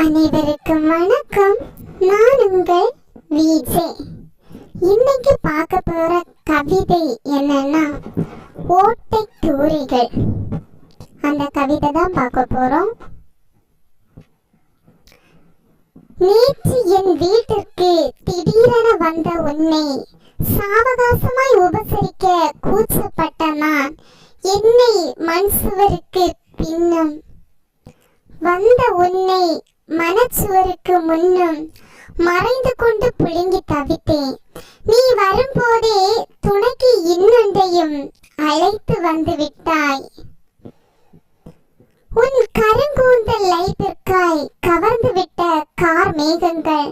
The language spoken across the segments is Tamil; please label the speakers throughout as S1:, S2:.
S1: அனைவருக்கும் வணக்கம். நான் உங்கள் விஜே. இன்னைக்கு பார்க்க போற கவிதை என்னன்னா ஓட்டை தூரிகள். அந்த கவிதை தான் பார்க்க போறோம். நேற்று என் வீட்டிற்கு திடீரென வந்த உன்னை சாவகாசமாய் உபசரிக்க கூச்சப்பட்ட நான் என்னை மண் சுவருக்கு பின்னும். வந்த உன்னை மனச்சுவருக்கு முன்னும் மறைந்து கொண்டு புழுங்கி தவித்தேன். நீ வரும்போதே துணைக்கு இன்னொன்றையும் அழைத்து வந்து விட்டாய். உன் கருங்கூந்தல் லைட்டிற்காய் கவர்ந்து விட்ட கார் மேகங்கள்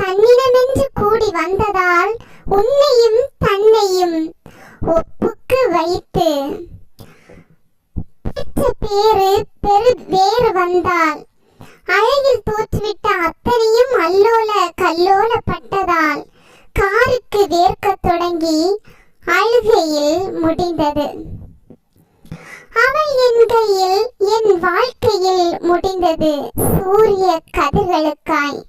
S1: தன்னிடமென்று கூடி வந்ததால் உன்னையும் தன்னையும் ஒப்புக்கு வைத்து பேரு பெரு வேறு வந்தால் அழகில் தோற்றுவிட்ட அத்தனையும் அல்லோல கல்லோலப்பட்டதால் காருக்கு வேர்க்க தொடங்கி அழுகையில் முடிந்தது. அவள் என் கையில் என் வாழ்க்கையில் முடிந்தது. சூரிய கதிர்களுக்காய்.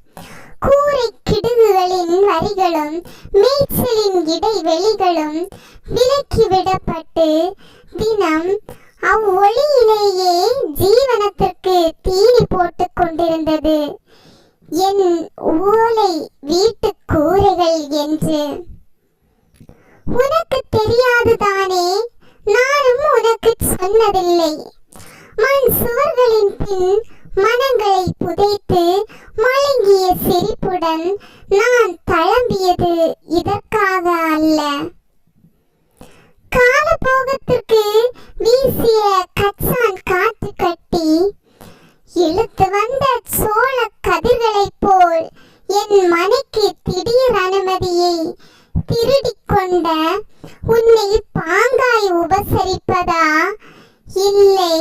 S1: கூரை கிடுகுகளின் வரிகளும் மேய்ச்சலின் இடைவெளிகளும் விலக்கிவிடப்பட்டு தினம் அவ்வொளியிலேயே ஜீவனத்திற்கு தீனி போட்டுக் கொண்டிருந்தது. என் ஓலை வீட்டு கூரைகள் என்று. உனக்கு தெரியாதுதானே நானும் உனக்கு சொன்னதில்லை. மண் சுவர்களின் பின் மனங்களை வீசிய கச்சான் காத்து கட்டி இழுத்து வந்த சோழ கதிர்களைப் போல் என் மனைக்கு திடீர் அனுமதியை திருடி கொண்ட உன்னை பாங்காய் உபசரிப்பதா? இல்லை.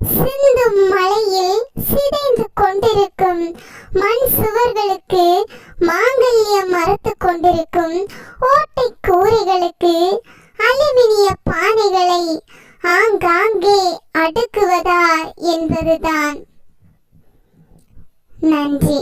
S1: சிந்தும் மலையில் சிதைந்து கொண்டிருக்கும் மண் சுவர்களுக்கு மாங்கல்யம் மறுத்து கொண்டிருக்கும் ஓட்டை கூரைகளுக்கு அலுமினிய பானைகளை ஆங்காங்கே அடுக்குவதா என்பதுதான். நன்றி.